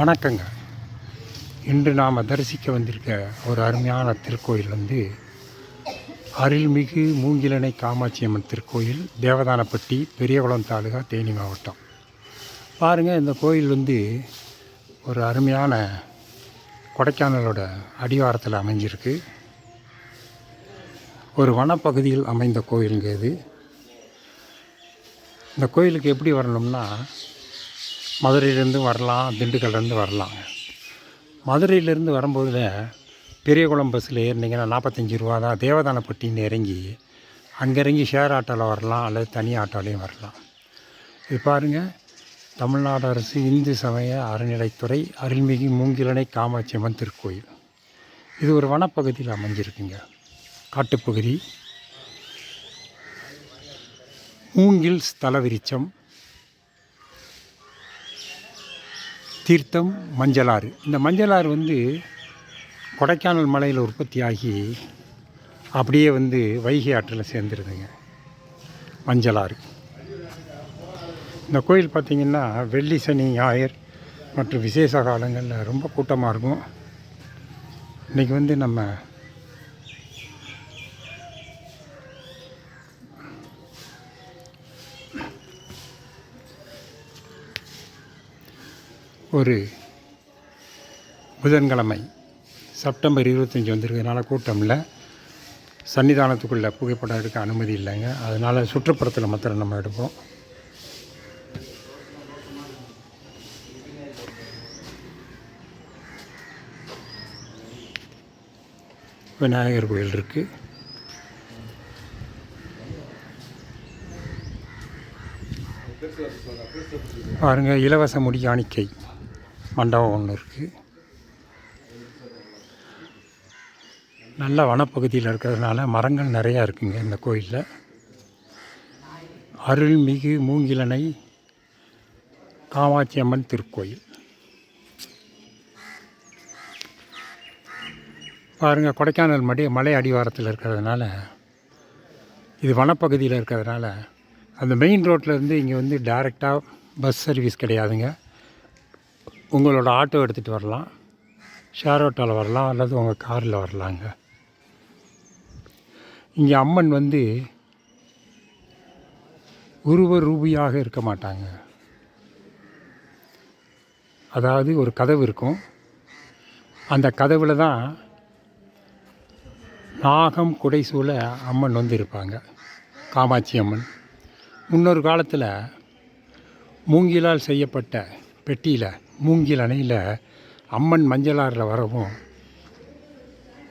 வணக்கங்க. இன்று நாம் தரிசிக்க வந்திருக்க ஒரு அருமையான திருக்கோயில் வந்து அருள்மிகு மூங்கிலணை காமாட்சி அம்மன் திருக்கோயில் தேவதானப்பட்டி பெரியகுளம் தாலுகா தேனி மாவட்டம். பாருங்கள் இந்த கோயில் வந்து ஒரு அருமையான கொடைக்கானலோட அடிவாரத்தில் அமைஞ்சிருக்கு. ஒரு வனப்பகுதியில் அமைந்த கோயிலுங்க இது. இந்த கோயிலுக்கு எப்படி வரணும்னா மதுரையிலேருந்து வரலாம் திண்டுக்கல்லேருந்து வரலாம். மதுரையிலேருந்து வரும்போது பெரியகுளம் பஸ்ஸில் ஏறினீங்கன்னா நாற்பத்தஞ்சு ரூபா தான். தேவதானப்பட்டின்னு இறங்கி அங்கே இறங்கி ஷேர் ஆட்டோவில் வரலாம் அல்லது தனி ஆட்டோலையும் வரலாம். இது பாருங்கள் தமிழ்நாடு அரசு இந்து சமய அறநிலைத்துறை அருள்மிகு மூங்கிலணை காமாட்சி அம்மன் திருக்கோயில். இது ஒரு வனப்பகுதியில் அமைஞ்சிருக்குங்க. காட்டுப்பகுதி. மூங்கில் ஸ்தல விரிச்சம் தீர்த்தம் மஞ்சளாறு. இந்த மஞ்சளாறு வந்து கொடைக்கானல் மலையில் உற்பத்தியாகி அப்படியே வந்து வைகை ஆற்றில் சேர்ந்துருதுங்க மஞ்சளாறு. இந்த கோயில் பார்த்திங்கன்னா வெள்ளி சனி ஞாயிறு மற்றும் விசேஷ காலங்களில் ரொம்ப கூட்டமாக இருக்கும். இன்றைக்கி வந்து நம்ம ஒரு புதன்கிழமை செப்டம்பர் இருபத்தஞ்சி வந்திருக்கிறதுனால கூட்டம் இல்லை சன்னிதானத்துக்குள்ளே புகைப்படம் எடுக்க அனுமதி இல்லைங்க. அதனால் சுற்றுப்புறத்தில் மாத்திரம் நம்ம எடுப்போம். விநாயகர் கோயில் இருக்குது பாருங்க இலவச முடி காணிக்கை. மண்டபம் ஒன்று இருக்குது நல்ல வனப்பகுதியில் இருக்கிறதுனால மரங்கள் நிறையா இருக்குங்க இந்த கோயிலில். அருள்மிகு மூங்கிலணை காமாட்சி அம்மன் திருக்கோயில். பாருங்கள் கொடைக்கானல் மடி மலை அடிவாரத்தில் இருக்கிறதுனால இது வனப்பகுதியில் இருக்கிறதுனால அந்த மெயின் ரோட்டில் இருந்து இங்கே வந்து டைரெக்டாக பஸ் சர்வீஸ் கிடையாதுங்க. உங்களோட ஆட்டோ எடுத்துகிட்டு வரலாம். ஷேர் ஆட்டோவில் வரலாம் அல்லது உங்கள் காரில் வரலாங்க. இங்கே அம்மன் வந்து உருவ ரூபியாக இருக்க மாட்டாங்க. அதாவது ஒரு கதவு இருக்கும். அந்த கதவில் தான் நாகம் குடைசூழ அம்மன் வந்து இருப்பாங்க. காமாட்சி அம்மன். முன்னொரு காலத்தில் மூங்கிலால் செய்யப்பட்ட பெட்டியில் மூங்கில் அணையில் அம்மன் மஞ்சளாறில் வரவும்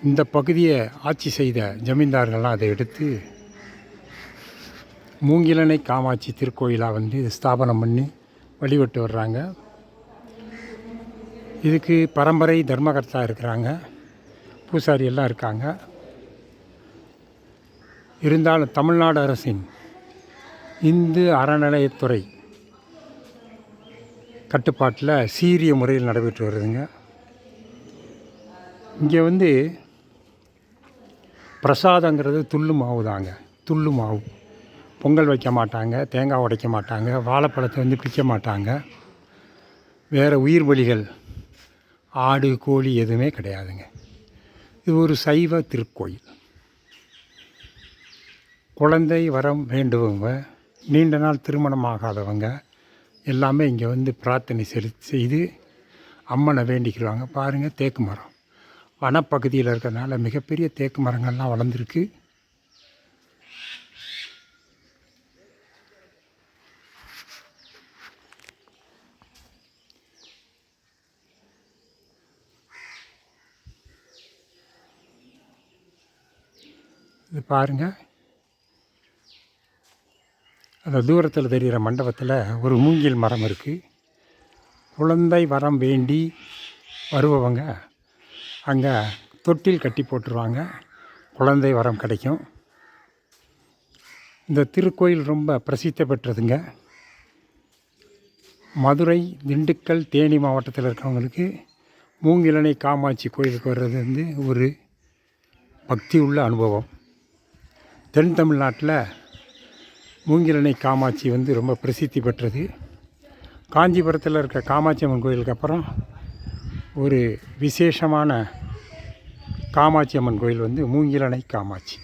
இந்த பகுதியை ஆட்சி செய்த ஜமீன்தார்கள்லாம் அதை எடுத்து மூங்கிலணை காமாட்சி திருக்கோயிலாக வந்து இது ஸ்தாபனம் பண்ணி வழிபட்டு வர்றாங்க. இதுக்கு பரம்பரை தர்மகர்த்தா இருக்கிறாங்க. பூசாரி எல்லாம் இருக்காங்க. இருந்தாலும் தமிழ்நாடு அரசின் இந்து அறநிலையத்துறை கட்டுப்பாட்டில் சீரிய முறையில் நடைபெற்று வருதுங்க. இங்கே வந்து பிரசாதங்கிறது துள்ளு மாவு தாங்க. துள்ளு மாவு. பொங்கல் வைக்க மாட்டாங்க தேங்காய் உடைக்க மாட்டாங்க வாழைப்பழத்தை வந்து பிக்க மாட்டாங்க. வேறு உயிர் பலிகள் ஆடு கோழி எதுவுமே கிடையாதுங்க. இது ஒரு சைவ திருக்கோயில். குழந்தை வரம் வேண்டுவங்க நீண்ட நாள் திருமணம் ஆகாதவங்க எல்லாமே இங்கே வந்து பிரார்த்தனை செலு செய்து அம்மனை வேண்டிக்கிடுவாங்க. பாருங்கள் தேக்கு மரம். வனப்பகுதியில் இருக்கிறதுனால மிகப்பெரிய தேக்கு மரங்கள்லாம் வளர்ந்துருக்கு. இது பாருங்கள் அந்த தூரத்தில் தெரிகிற மண்டபத்தில் ஒரு மூங்கில் மரம் இருக்குது குழந்தை வரம் வேண்டி வருபவங்க அங்கே தொட்டில் கட்டி போட்டுருவாங்க. குழந்தை வரம் கிடைக்கும். இந்த திருக்கோயில் ரொம்ப பிரசித்தி பெற்றதுங்க. மதுரை திண்டுக்கல் தேனி மாவட்டத்தில் இருக்கிறவங்களுக்கு மூங்கிலனை காமாட்சி கோயிலுக்கு வர்றது வந்து ஒரு பக்தி உள்ள அனுபவம். தென் தமிழ்நாட்டில் மூங்கிலணை காமாட்சி வந்து ரொம்ப பிரசித்தி பெற்றது. காஞ்சிபுரத்தில் இருக்க காமாட்சி அம்மன் கோயிலுக்கு அப்புறம் ஒரு விசேஷமான காமாட்சி அம்மன் கோயில் வந்து மூங்கிலணை காமாட்சி.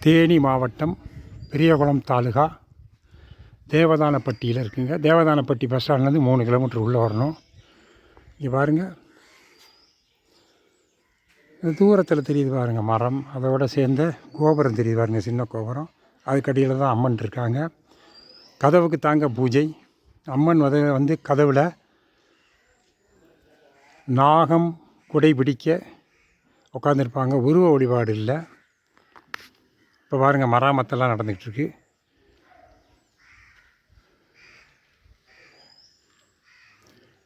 தேனி மாவட்டம் பெரியகுளம் தாலுகா தேவதானப்பட்டியில் இருக்குங்க. தேவதானப்பட்டி பஸ் ஸ்டாண்ட்லேருந்து மூணு கிலோமீட்டர் உள்ளே வரணும். இங்கே பாருங்கள் தூரத்தில் தெரியுது பாருங்க மரம். அதோட சேர்ந்த கோபுரம் தெரியுது பாருங்க சின்ன கோபுரம். அதுக்கடியில் தான் அம்மன் இருக்காங்க. கதவுக்கு தாங்க பூஜை. அம்மன் வந்து வந்து கதவில் நாகம் குடை பிடிக்க உட்காந்துருப்பாங்க உருவ வழிபாடு இல்லை. இப்போ பாருங்கள் மராமத்தெல்லாம் நடந்துகிட்ருக்கு.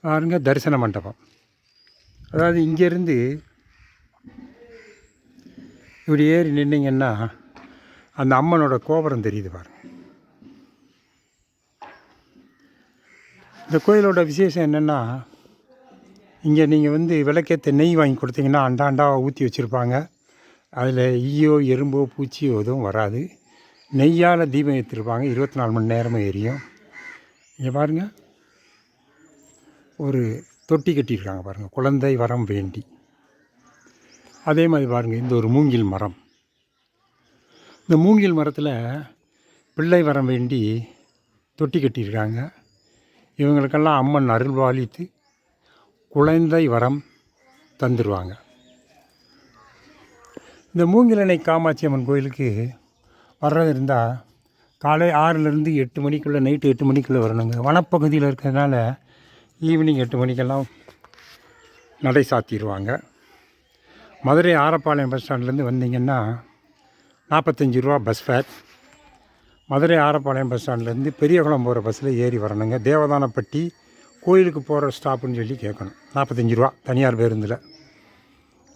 பாருங்க தரிசன மண்டபம். அதாவது இங்கேருந்து இப்படி ஏறி நின்னீங்கன்னா அந்த அம்மனோட கோபுரம் தெரியுது பாருங்க. இந்த கோயிலோட விசேஷம் என்னென்னா இங்கே நீங்கள் வந்து விளக்கேற்ற நெய் வாங்கி கொடுத்தீங்கன்னா அண்டா அண்டாவாக ஊற்றி வச்சுருப்பாங்க. அதில் ஈயோ எறும்போ பூச்சியோ எதுவும் வராது. நெய்யால் தீபம் ஏற்றிருப்பாங்க இருபத்தி நாலு மணி நேரமும் எரியும். இங்கே பாருங்கள் ஒரு தொட்டி கட்டியிருக்காங்க பாருங்கள் குழந்தை வரம் வேண்டி. அதே மாதிரி பாருங்கள் இந்த ஒரு மூங்கில் மரம். இந்த மூங்கில் மரத்தில் பிள்ளை வரம் வேண்டி தொட்டி கட்டியிருக்காங்க. இவங்களுக்கெல்லாம் அம்மன் அருள்வாளித்து குழந்தை வரம் தந்துடுவாங்க இந்த மூங்கிலணை காமாட்சி அம்மன் கோயிலுக்கு வர்றது இருந்தால் காலை ஆறுலேருந்து எட்டு மணிக்குள்ளே நைட்டு எட்டு மணிக்குள்ளே வரணுங்க. வனப்பகுதியில் இருக்கிறதுனால ஈவினிங் எட்டு மணிக்கெல்லாம் நடை சாத்திடுவாங்க மதுரை ஆரப்பாளையம் பஸ் ஸ்டாண்ட்லேருந்து வந்தீங்கன்னா நாற்பத்தஞ்சு ரூபா bus fare Madurai Arappalayam bus ஸ்டாண்ட்லேருந்து பெரியகுளம் போகிற பஸ்ஸில் ஏறி வரணுங்க. தேவதானப்பட்டி கோயிலுக்கு போகிற ஸ்டாப்புன்னு சொல்லி கேட்கணும். நாற்பத்தஞ்சு ரூபா. தனியார் பேருந்தில்.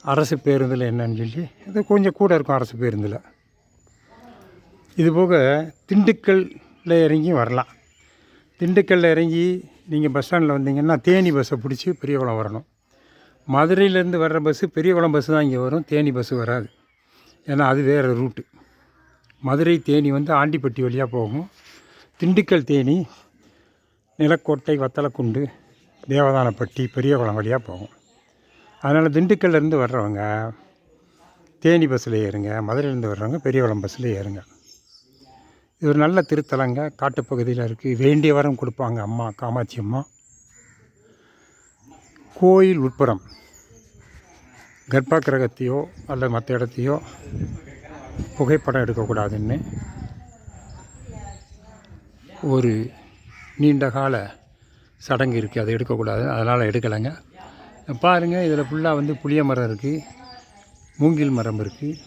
அரசு பேருந்தில் என்னன்னு சொல்லி இது கொஞ்சம் கூட இருக்கும் அரசு பேருந்தில். இதுபோக திண்டுக்கல்லில் திண்டுக்கல்ல இறங்கி வரலாம். திண்டுக்கல்லில் இறங்கி நீங்கள் பஸ் ஸ்டாண்டில் வந்தீங்கன்னா தேனி பஸ்ஸை பிடிச்சி பெரியகுளம் வரணும். மதுரையிலேருந்து வர்ற பஸ்ஸு பெரியகுளம் பஸ்ஸு தான் இங்கே வரும். தேனி பஸ்ஸு வராது. ஏன்னா அது வேறு ரூட்டு மதுரை தேனி வந்து ஆண்டிப்பட்டி வழியாக போகும். திண்டுக்கல் தேனி நிலக்கோட்டை வத்தலக்குண்டு தேவதானப்பட்டி பெரியகுளம் வழியாக போகும். அதனால் திண்டுக்கல்லேருந்து வர்றவங்க தேனி பஸ்ஸில் ஏறுங்க. மதுரையிலேருந்து வர்றவங்க பெரியகுளம் பஸ்ஸில் ஏறுங்க. இது ஒரு நல்ல திருத்தலங்க. காட்டுப்பகுதியில் இருக்குது வேண்டிய வரம் கொடுப்பாங்க அம்மா காமாட்சி அம்மா. கோயில் உட்புறம் கர்ப்ப கிரகத்தையோ அல்லது மற்ற இடத்தையோ புகைப்படம் எடுக்கக்கூடாதுன்னு ஒரு நீண்ட கால சடங்கு இருக்குது அதை எடுக்கக்கூடாது. அதனால் எடுக்கலைங்க. பாருங்கள் இதில் ஃபுல்லாக வந்து புளிய மரம் இருக்குது மூங்கில் மரம் இருக்குது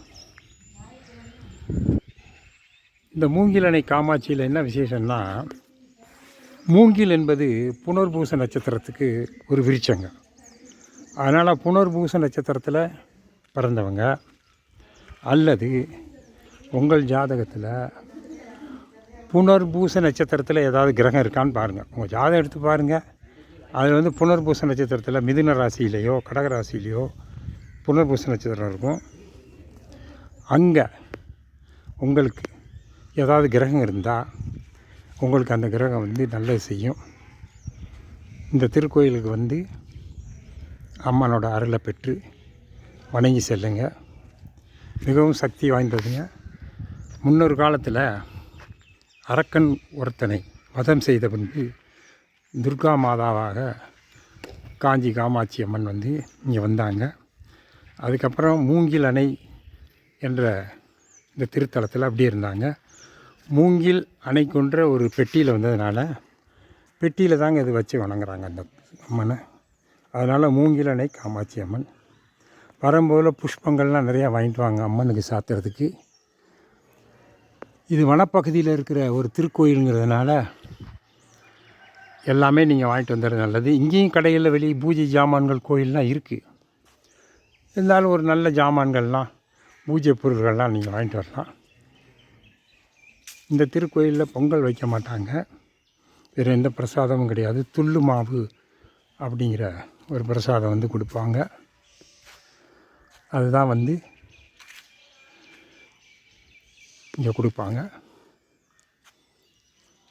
இந்த மூங்கில் அணை காமாட்சியில் என்ன விசேஷம்னா மூங்கில் என்பது புனர்பூச நட்சத்திரத்துக்கு ஒரு விரிச்சங்க அதனால் புனர்பூச நட்சத்திரத்தில் பிறந்தவங்க அல்லது உங்கள் ஜாதகத்தில் புனர்பூச நட்சத்திரத்தில் ஏதாவது கிரகம் இருக்கான்னு பாருங்கள் உங்கள் ஜாதகம் எடுத்து பாருங்கள் அதில் வந்து புனர்பூச நட்சத்திரத்தில் மிதுன ராசியிலேயோ கடக ராசியிலேயோ புனர்பூச நட்சத்திரம் இருக்கும். அங்கே உங்களுக்கு ஏதாவது கிரகம் இருந்தால் உங்களுக்கு அந்த கிரகம் வந்து நல்லது செய்யும். இந்த திருக்கோயிலுக்கு வந்து அம்மனோட அருளை பெற்று வணங்கி செல்லுங்க. மிகவும் சக்தி வாய்ந்ததுங்க. முன்னொரு காலத்தில் அரக்கன் ஒருத்தனை வதம் செய்த பின்பு துர்கா மாதாவாக காஞ்சி காமாட்சி அம்மன் வந்து இங்கே வந்தாங்க. அதுக்கப்புறம் மூங்கில் அணை என்ற இந்த திருத்தலத்தில் அப்படியே இருந்தாங்க. மூங்கில் அணை கொன்ற ஒரு பெட்டியில் வந்ததுனால பெட்டியில் தாங்க இது வச்சு வணங்குறாங்க அந்த அம்மனை. அதனால் மூங்கிலனை காமாட்சி அம்மன். வரும்போதில் புஷ்பங்கள்லாம் நிறையா வாங்கிட்டு வாங்க அம்மனுக்கு சாத்துறதுக்கு. இது வனப்பகுதியில் இருக்கிற ஒரு திருக்கோயிலுங்கிறதுனால எல்லாமே நீங்கள் வாங்கிட்டு வந்துடுறது நல்லது. இங்கேயும் கடைகளில் வெளியே பூஜை ஜாமான்கள் கோயில்லாம் இருக்குது இருந்தாலும் ஒரு நல்ல ஜாமான்கள்லாம் பூஜை பொருள்கள்லாம் நீங்கள் வாங்கிட்டு வரலாம். இந்த திருக்கோயிலில் பொங்கல் வைக்க மாட்டாங்க. வேறு எந்த பிரசாதமும் கிடையாது. துள்ளு மாவு அப்படிங்கிற ஒரு பிரசாதம் வந்து கொடுப்பாங்க. அதுதான் வந்து இங்கே கொடுப்பாங்க.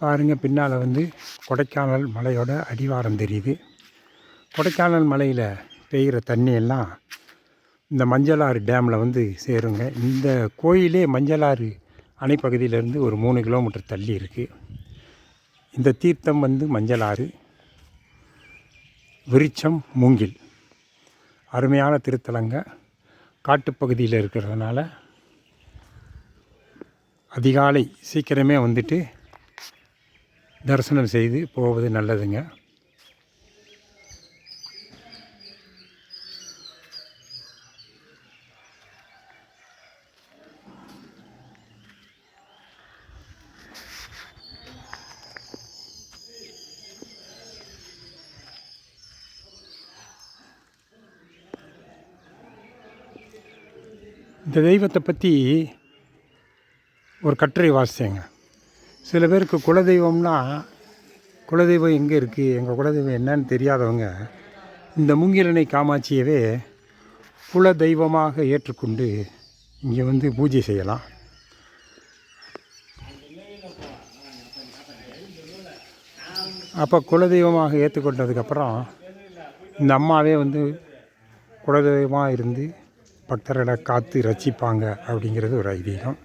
பாருங்கள் பின்னால் வந்து கொடைக்கானல் மலையோட அடிவாரம் தெரியுது. கொடைக்கானல் மலையில் பெய்கிற தண்ணியெல்லாம் இந்த மஞ்சளாறு டேமில் வந்து சேருங்க. இந்த கோயிலே மஞ்சளாறு அணைப்பகுதியிலேருந்து ஒரு மூணு கிலோமீட்டர் தள்ளி இருக்குது இந்த தீர்த்தம் வந்து மஞ்சளாறு. விருச்சம் மூங்கில். அருமையான திருத்தலங்க. காட்டுப்பகுதியில் இருக்கிறதுனால அதிகாலை சீக்கிரமே வந்துட்டு தரிசனம் செய்து போவது நல்லதுங்க. இந்த தெய்வத்தை பற்றி ஒரு கட்டுரை வாசித்தேங்க சில பேருக்கு குலதெய்வம்னா குலதெய்வம் எங்கே இருக்குது எங்கள் குலதெய்வம் என்னன்னு தெரியாதவங்க இந்த முங்கிலனை காமாட்சியவே குல தெய்வமாக ஏற்றுக்கொண்டு இங்கே வந்து பூஜை செய்யலாம். அப்போ குலதெய்வமாக ஏற்றுக்கொண்டதுக்கப்புறம் இந்த அம்மாவே வந்து குலதெய்வமாக இருந்து பக்தர்களை காத்து ரசிப்பாங்க அப்படிங்கிறது ஒரு ஐதீகம்.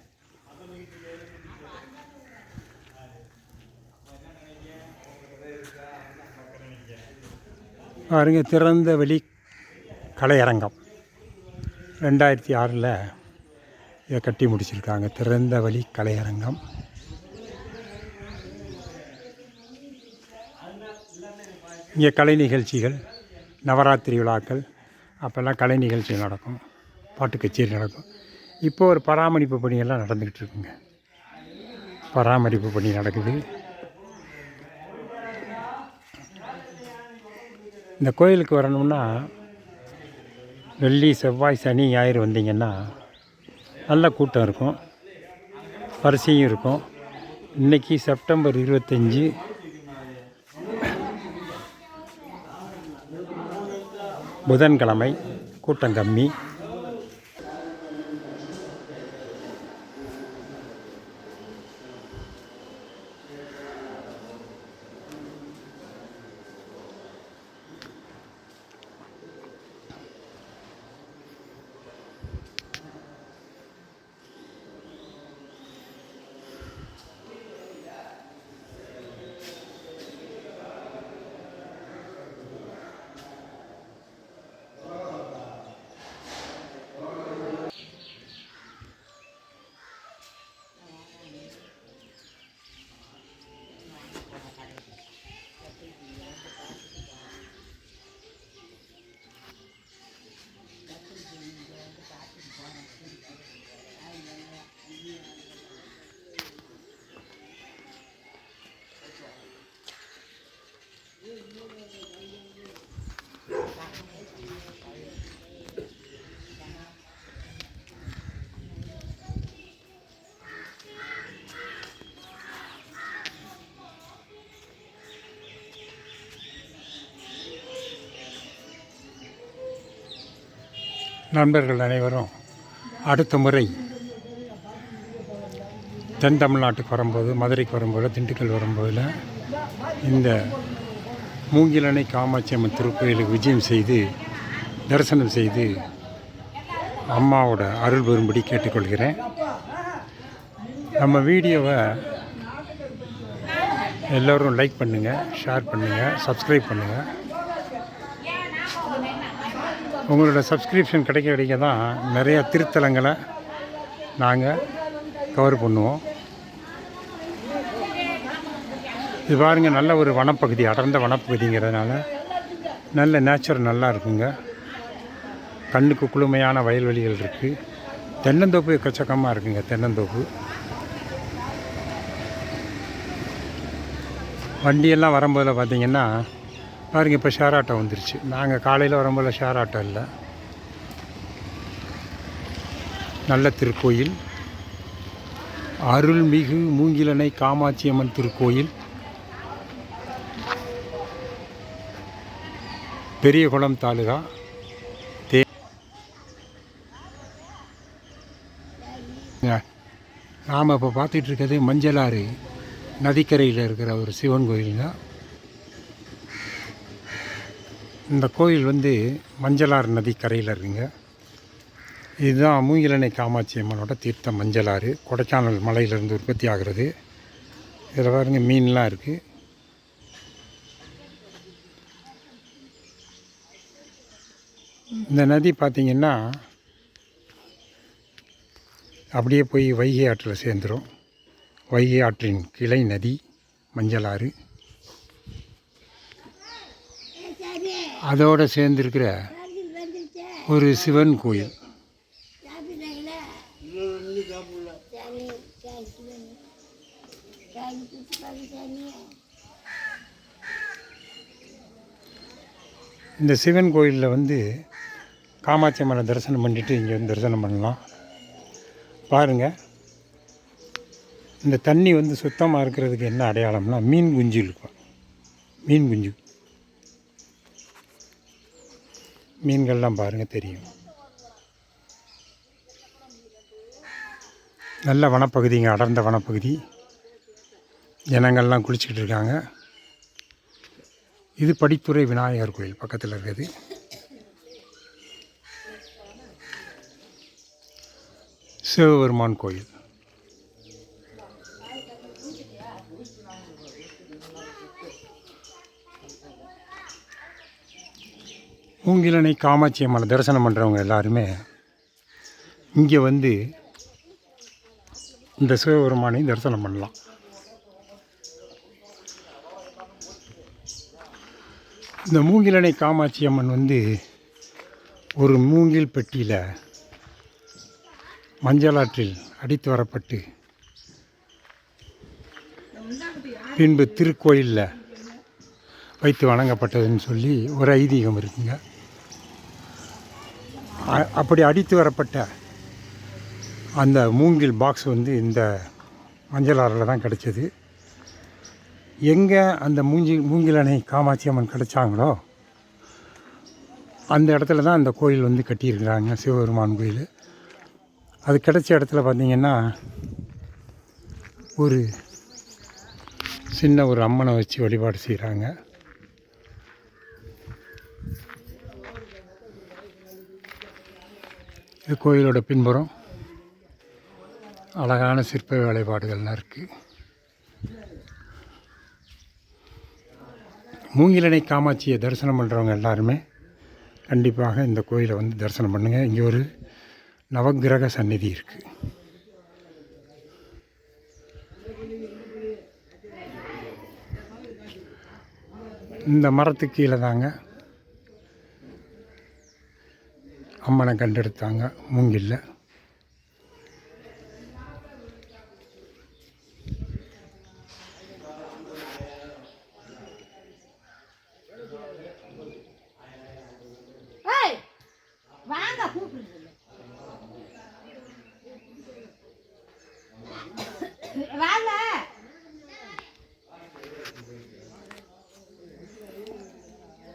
பாருங்க திறந்த வெளி கலையரங்கம். ரெண்டாயிரத்தி ஆறில் இதை கட்டி முடிச்சிருக்காங்க. திறந்த வழி கலையரங்கம். இங்கே கலை நிகழ்ச்சிகள் நவராத்திரி விழாக்கள் அப்போல்லாம் கலை நிகழ்ச்சி நடக்கும். பாட்டு கச்சேரி நடக்கும். இப்போ ஒரு பராமரிப்பு பணியெல்லாம் நடந்துக்கிட்டு இருக்குங்க பராமரிப்பு பணி நடக்குது. இந்த கோயிலுக்கு வரணும்னா வெள்ளி செவ்வாய் சனி ஞாயிறு வந்தீங்கன்னா நல்ல கூட்டம் இருக்கும். வரிசையும் இருக்கும். இன்றைக்கி செப்டம்பர் இருபத்தஞ்சி. புதன்கிழமை கூட்டம் கம்மி. நண்பர்கள் அனைவரும் அடுத்த முறை தென் தமிழ்நாட்டுக்கு வரும்போது மதுரைக்கு வரும்போது திண்டுக்கல் வரும்போதில் இந்த மூங்கிலணை காமாட்சி அம்மன் திருக்கோயிலுக்கு விஜயம் செய்து தரிசனம் செய்து அம்மாவோட அருள் பெறும்படி கேட்டுக்கொள்கிறேன். நம்ம வீடியோவை எல்லோரும் லைக் பண்ணுங்கள் ஷேர் பண்ணுங்கள் சப்ஸ்கிரைப் பண்ணுங்கள் உங்களோட சப்ஸ்கிரிப்ஷன் கிடைக்க கிடைக்க தான் நிறைய திருத்தலங்களை நாங்கள் கவர் பண்ணுவோம். இது பாருங்கள் நல்ல ஒரு வனப்பகுதி அடர்ந்த வனப்பகுதிங்கிறதுனால நல்ல நேச்சர் நல்லா இருக்குங்க. கண்ணுக்கு குளுமையான வயல்வெளிகள் இருக்குது தென்னந்தோப்பு எக்கச்சக்கமாக இருக்குங்க தென்னந்தோப்பு. வண்டியெல்லாம் வரும்போதில் பார்த்தீங்கன்னா பாருங்க இப்போ ஷேர் ஆட்டோ வந்துருச்சு. நாங்கள் காலையில் வரும்போது ஷேர் ஆட்டோ இல்லை. நல்ல திருக்கோயில். அருள்மிகு மூங்கிலணை காமாட்சி அம்மன் திருக்கோயில். பெரியகுளம் தாலுகா. தே நாம் இப்போ பார்த்துட்டு இருக்கிறது மஞ்சளாறு. நதிக்கரையில் இருக்கிற ஒரு சிவன் கோயில் தான் இந்த கோயில் வந்து மஞ்சளாறு நதி கரையில் இருக்குங்க. இதுதான் மூங்கிலணை காமாட்சி அம்மனோட தீர்த்த மஞ்சளாறு. கொடைக்கானல் மலையிலிருந்து உற்பத்தி ஆகிறது. இதில் பாருங்க மீன்லாம் இருக்குது இந்த நதி பார்த்திங்கன்னா அப்படியே போய் வைகை ஆற்றில் சேர்ந்துடும் வைகை ஆற்றின் கிளை நதி மஞ்சளாறு. அதோடு சேர்ந்துருக்கிற ஒரு சிவன் கோயில். இந்த சிவன் கோயிலில் வந்து காமாட்சி அம்மனை தரிசனம் பண்ணிவிட்டு இங்கே வந்து தரிசனம் பண்ணலாம். பாருங்கள் இந்த தண்ணி வந்து சுத்தமாக இருக்கிறதுக்கு என்ன அடையாளம்னா மீன் குஞ்சு இருக்கும். மீன் குஞ்சு. மீன்கள்லாம் பாருங்கள் தெரியும். நல்ல வனப்பகுதிங்க அடர்ந்த வனப்பகுதி. ஜனங்கள்லாம் குளிச்சுக்கிட்டு இருக்காங்க. இது படித்துறை விநாயகர் கோயில் பக்கத்தில் இருக்குது. சிவபெருமான் கோயில். மூங்கிலணை காமாட்சி அம்மனை தரிசனம் பண்ணுறவங்க எல்லாருமே இங்கே வந்து இந்த சிவபெருமானை தரிசனம் பண்ணலாம். இந்த மூங்கிலணை காமாட்சி அம்மன் வந்து ஒரு மூங்கில் பெட்டியில் மஞ்சளாற்றில் அடித்து வரப்பட்டு பின்பு திருக்கோயிலில் வைத்து வணங்கப்பட்டதுன்னு சொல்லி ஒரு ஐதீகம் இருக்குங்க. அப்படி அடித்து வரப்பட்ட அந்த மூங்கில் பாக்ஸ் வந்து இந்த மஞ்சளாறில் தான் கிடச்சிது. எங்கே அந்த மூஞ்சி மூங்கில் அணை காமாட்சி அம்மன் கிடைச்சாங்களோ அந்த இடத்துல தான் அந்த கோயில் வந்து கட்டியிருக்கிறாங்க சிவபெருமான் கோயில். அது கிடச்ச இடத்துல பார்த்திங்கன்னா ஒரு சின்ன ஒரு அம்மனை வச்சு வழிபாடு செய்கிறாங்க இது கோயிலோட பின்புறம் அழகான சிற்ப வேலைப்பாடுகள்லாம் இருக்குது மூங்கிலணை காமாட்சியை தரிசனம் பண்ணுறவங்க எல்லாருமே கண்டிப்பாக இந்த கோயிலை வந்து தரிசனம் பண்ணுங்கள் இங்கே ஒரு நவக்கிரக சந்நிதி இருக்குது இந்த மரத்துக்கு கீழே தாங்க அம்மனை கண்டெடுத்தாங்க. மூங்கில்ல.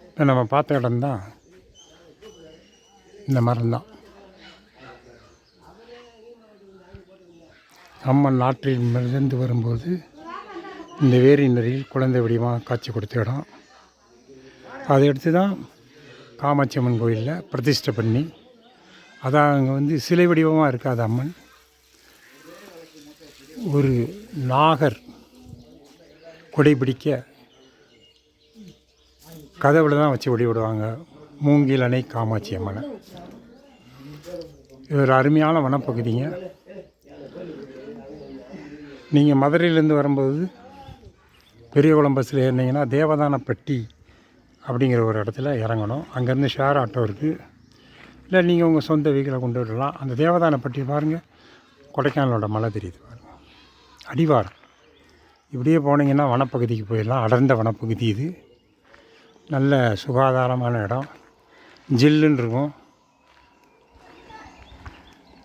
இப்போ நம்ம பார்த்த இடம்தான். இந்த மரம்தான் அம்மன் நாட்டில் மிதந்து வரும்போது இந்த வேரின் நரியில் குழந்தை வடிவமாக காட்சி கொடுத்த இடம். அதை எடுத்து தான் காமாட்சி அம்மன் கோயிலில் பிரதிஷ்டை பண்ணி அதான் அங்கே வந்து சிலை வடிவமாக இருக்காது அம்மன். ஒரு நாகர் குடைபிடிக்க கதவுல தான் வச்சு வழிபடுவாங்க மூங்கில் அணை காமாட்சி அம்மனை. இது ஒரு அருமையான வனப்பகுதிங்க. நீங்கள் மதுரையிலேருந்து வரும்போது பெரியகுளம் பஸ்ஸில் ஏறினீங்கன்னா தேவதானப்பட்டி அப்படிங்கிற ஒரு இடத்துல இறங்கணும். அங்கேருந்து ஷேர் ஆட்டோ இருக்குது இல்லை நீங்கள் உங்கள் சொந்த வீக்கில் கொண்டு விடலாம். அந்த தேவதானப்பட்டி பாருங்கள் கொடைக்கானலோட மலை தெரியுது பாருங்கள் அடிவாரம். இப்படியே போனீங்கன்னா வனப்பகுதிக்கு போயிடலாம். அடர்ந்த வனப்பகுதி இது. நல்ல சுகாதாரமான இடம். ஜில்லுன்னு இருக்கும்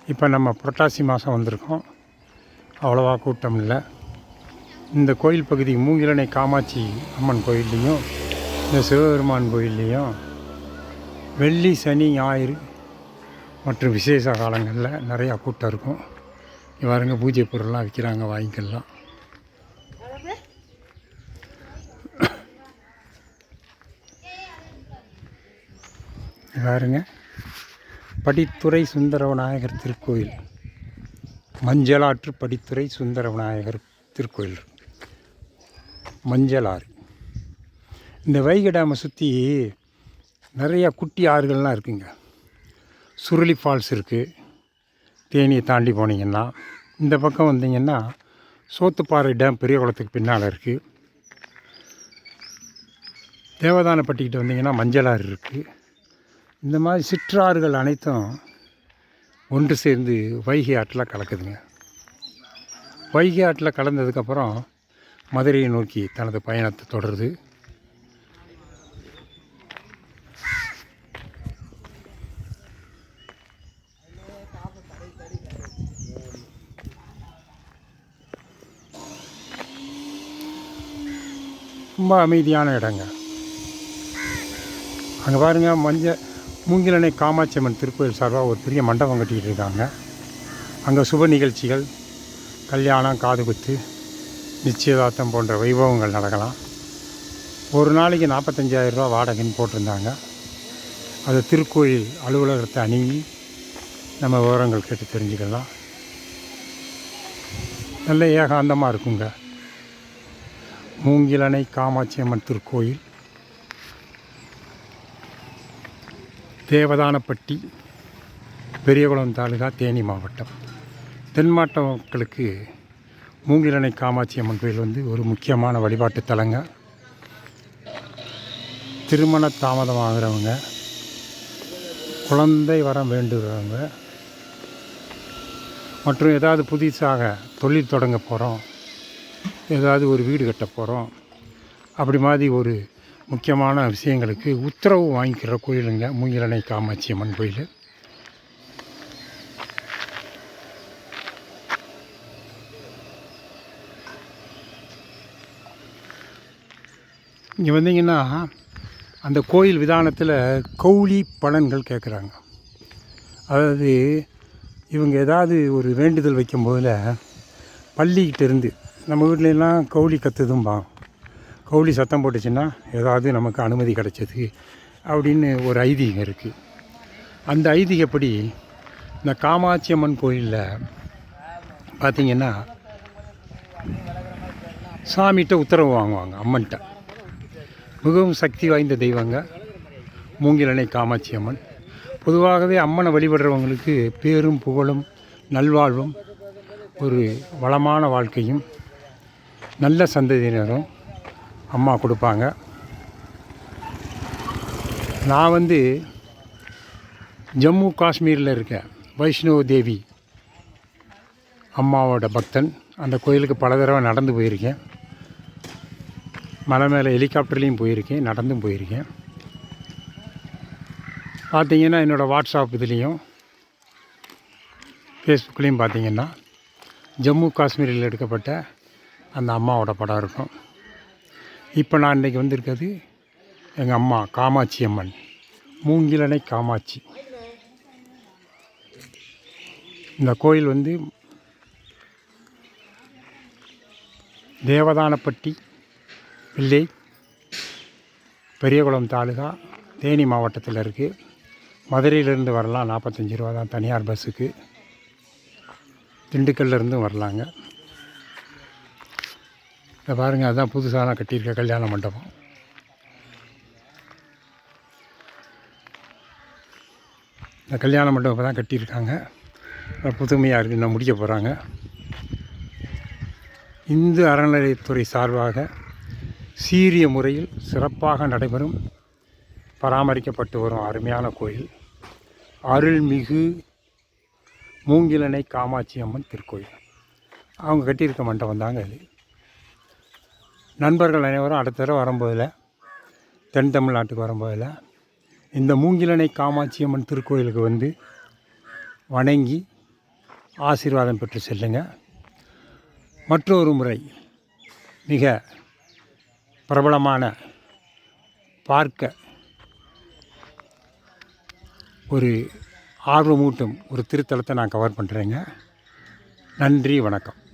இப்போ நம்ம புரட்டாசி மாதம் வந்திருக்கோம். அவ்வளோவா கூட்டம் இல்லை. இந்த கோயில் பகுதி மூங்கிலணை காமாட்சி அம்மன் கோயில்லையும் இந்த சிவபெருமான் கோயில்லையும் வெள்ளி சனி ஞாயிறு மற்றும் விசேஷ காலங்களில் நிறையா கூட்டம் இருக்கும். இங்க பூஜை பொருள்லாம் விற்கிறாங்க வாங்கிக்கலாம் பாருங்க. படித்துறை சுந்தர விநாயகர் திருக்கோயில். மஞ்சளாற்று படித்துறை சுந்தர விநாயகர் திருக்கோயில். மஞ்சளாறு. இந்த வைகை டேமை சுற்றி நிறையா குட்டி ஆறுகள்லாம் இருக்குங்க. சுருளி ஃபால்ஸ் இருக்குது தேனியை தாண்டி போனீங்கன்னா இந்த பக்கம் வந்தீங்கன்னா சோத்துப்பாறை டேம் பெரிய குளத்துக்கு பின்னால் இருக்குது தேவதானப்பட்டிக்கிட்ட வந்தீங்கன்னா மஞ்சளாறு இருக்குது இந்த மாதிரி சிற்றாறுகள் அனைத்தும் ஒன்று சேர்ந்து வைகை ஆற்றில் கலக்குதுங்க. வைகை ஆற்றில் கலந்ததுக்கப்புறம் மதுரையை நோக்கி தனது பயணத்தை தொடருது. ரொம்ப அமைதியான இடங்க. அங்கே பாருங்கள் மஞ்சள் மூங்கிலணை காமாட்சி அம்மன் திருக்கோயில் சார்பாக ஒரு பெரிய மண்டபம் கட்டிக்கிட்டு இருக்காங்க அங்கே சுப நிகழ்ச்சிகள் கல்யாணம் காது குத்து நிச்சயதார்த்தம் போன்ற வைபவங்கள் நடக்கலாம். ஒரு நாளைக்கு நாற்பத்தஞ்சாயிரம் ரூபா வாடகைன்னு போட்டிருந்தாங்க. அது திருக்கோயில் அலுவலகத்தை அணுகி நம்ம விவரங்கள் கேட்டு தெரிஞ்சுக்கலாம். நல்ல ஏகாந்தமாக இருக்குங்க. மூங்கிலணை காமாட்சி அம்மன் திருக்கோயில். தேவதானப்பட்டி பெரியகுளம் தாலுகா தேனி மாவட்டம். தென் மாவட்ட மக்களுக்கு மூங்கிலணை காமாட்சி அம்மன் கோயில் வந்து ஒரு முக்கியமான வழிபாட்டு தலங்க. திருமண தாமதமாகிறவங்க குழந்தை வரம் வேண்டுகிறவங்க மற்றும் ஏதாவது புதுசாக தொழில் தொடங்க போகிறோம் ஏதாவது ஒரு வீடு கட்ட போகிறோம் அப்படி மாதிரி ஒரு முக்கியமான விஷயங்களுக்கு உத்தரவு வாங்கிக்கிற கோயிலுங்க மூங்கிலணை காமாட்சி அம்மன் கோயில். இங்கே வந்தீங்கன்னா அந்த கோயில் விதானத்தில் கௌளி பலன்கள் கேட்குறாங்க அதாவது இவங்க ஏதாவது ஒரு வேண்டுதல் வைக்கும் போதில் பள்ளிக்கிட்டேருந்து நம்ம வீட்ல கௌலி கௌளி கோழி சத்தம் போட்டுச்சுன்னா ஏதாவது நமக்கு அனுமதி கிடைச்சது அப்படின்னு ஒரு ஐதீகம் இருக்குது அந்த ஐதீகப்படி இந்த காமாட்சி அம்மன் கோயிலில் பார்த்தீங்கன்னா சாமிகிட்ட உத்தரவு வாங்குவாங்க அம்மன்கிட்ட மிகவும் சக்தி வாய்ந்த தெய்வங்க மூங்கிலணை காமாட்சி அம்மன். பொதுவாகவே அம்மனை வழிபடுறவங்களுக்கு பேரும் புகழும் நல்வாழ்வும் ஒரு வளமான வாழ்க்கையும் நல்ல சந்ததியினரும் அம்மா கொடுப்பாங்க. நான் வந்து ஜம்மு காஷ்மீரில் இருக்கேன். வைஷ்ணவ தேவி அம்மாவோட பக்தன். அந்த கோயிலுக்கு பல தடவை நடந்து போயிருக்கேன். மலை மேலே ஹெலிகாப்டர்லேயும் போயிருக்கேன் நடந்தும் போயிருக்கேன். பார்த்தீங்கன்னா என்னோடய வாட்ஸ்அப் இதுலேயும் ஃபேஸ்புக்லேயும் பார்த்தீங்கன்னா ஜம்மு காஷ்மீரில் எடுக்கப்பட்ட அந்த அம்மாவோட படம் இருக்கும். இப்போ நான் இன்றைக்கி வந்திருக்கிறது எங்கள் அம்மா காமாட்சி அம்மன். மூங்கிலணை காமாட்சி. இந்த கோயில் வந்து தேவதானப்பட்டி பிள்ளை பெரியகுளம் தாலுகா தேனி மாவட்டத்தில் இருக்குது மதுரையிலேருந்து வரலாம் நாற்பத்தஞ்சி ரூபா தான் தனியார் பஸ்ஸுக்கு. திண்டுக்கல்லேருந்தும் வரலாங்க. இதை பாருங்கள் அதுதான் புதுசாக கட்டியிருக்க கல்யாண மண்டபம். இந்த கல்யாண மண்டபம் தான் கட்டியிருக்காங்க. புதுமையாக இருக்குது இன்னும் முடிக்க போகிறாங்க இந்து அறநிலையத்துறை சார்பாக சீரிய முறையில் சிறப்பாக நடைபெறும் பராமரிக்கப்பட்டு வரும் அருமையான கோயில் அருள்மிகு மூங்கிலனை காமாட்சி அம்மன் திருக்கோயில். அவங்க கட்டியிருக்க மண்டபம் தாங்க அது நண்பர்கள் அனைவரும் அடுத்த தடவை வரும்போதில் தென் தமிழ்நாட்டுக்கு வரும்போதில் இந்த மூங்கிலணை காமாட்சி அம்மன் திருக்கோயிலுக்கு வந்து வணங்கி ஆசீர்வாதம் பெற்று செல்லுங்க. மற்றொரு முறை மிக பிரபலமான பார்க்க ஒரு ஆர்வமூட்டும் ஒரு திருத்தலத்தை நான் கவர் பண்ணுறேங்க நன்றி வணக்கம்.